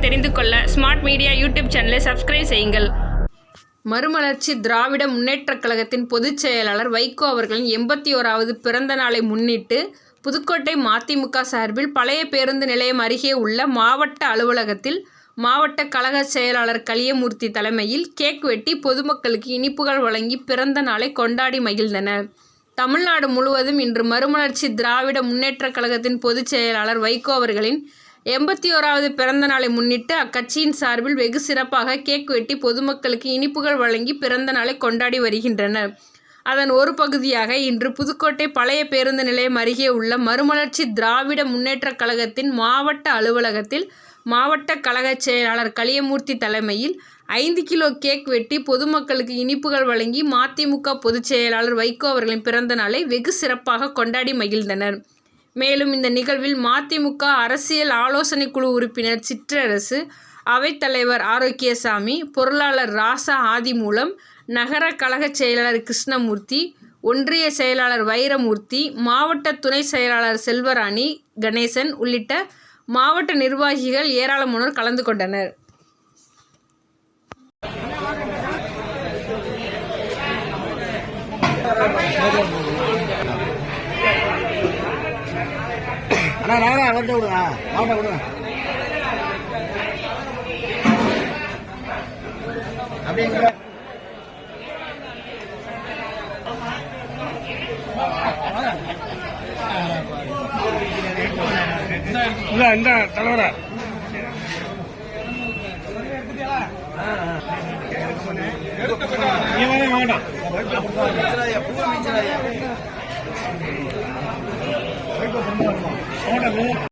தெரிந்து கொள்ள smart media YouTube சேனலை சப்ஸ்கிரைப் செய்யுங்கள். மறுமலர்ச்சி திராவிட முன்னேற்றக் கழகத்தின் பொதுச் செயலாளர் வைகோ அவர்களின் எண்பத்தி ஓராவது பிறந்த நாளை முன்னிட்டு புதுக்கோட்டை மதிமுக சார்பில் பழைய பேருந்து நிலையம் அருகே உள்ள மாவட்ட அலுவலகத்தில் மாவட்ட கழக செயலாளர் கலியமூர்த்தி தலைமையில் கேக் வெட்டி பொதுமக்களுக்கு இனிப்புகள் வழங்கி பிறந்த நாளை கொண்டாடி மகிழ்ந்தனர். தமிழ்நாடு முழுவதும் இன்று மறுமலர்ச்சி திராவிட முன்னேற்றக் கழகத்தின் பொதுச் செயலாளர் வைகோ அவர்களின் எண்பத்தி ஓராவது பிறந்த நாளை முன்னிட்டு அக்கட்சியின் சார்பில் வெகு சிறப்பாக கேக் வெட்டி பொதுமக்களுக்கு இனிப்புகள் வழங்கி பிறந்த நாளை கொண்டாடி வருகின்றனர். அதன் ஒரு பகுதியாக இன்று புதுக்கோட்டை பழைய பேருந்து நிலையம் அருகே உள்ள மறுமலர்ச்சி திராவிட முன்னேற்றக் கழகத்தின் மாவட்ட அலுவலகத்தில் மாவட்ட கழக செயலாளர் கலியமூர்த்தி தலைமையில் ஐந்து கிலோ கேக் வெட்டி பொதுமக்களுக்கு இனிப்புகள் வழங்கி மதிமுக பொதுச் செயலாளர் வைகோ அவர்களின் பிறந்த நாளை வெகு சிறப்பாக கொண்டாடி மகிழ்ந்தனர். மேலும் இந்த நிகழ்வில் மதிமுக அரசியல் ஆலோசனை குழு உறுப்பினர் சிற்றரசு அவைத்தலைவர் ஆரோக்கியசாமி பொருளாளர் ராசா ஆதிமூலம் நகர கழக செயலாளர் கிருஷ்ணமூர்த்தி ஒன்றிய செயலாளர் வைரமூர்த்தி மாவட்ட துணை செயலாளர் செல்வராணி கணேசன் உள்ளிட்ட மாவட்ட நிர்வாகிகள் ஏராளமானோர் கலந்து கொண்டனர். அண்ணா நானே அவர்கிட்ட விடுங்க அவன்கிட்ட விடுங்க அப்படிங்க இந்த இந்த வேண்டாம் 没做什么？是好嘞练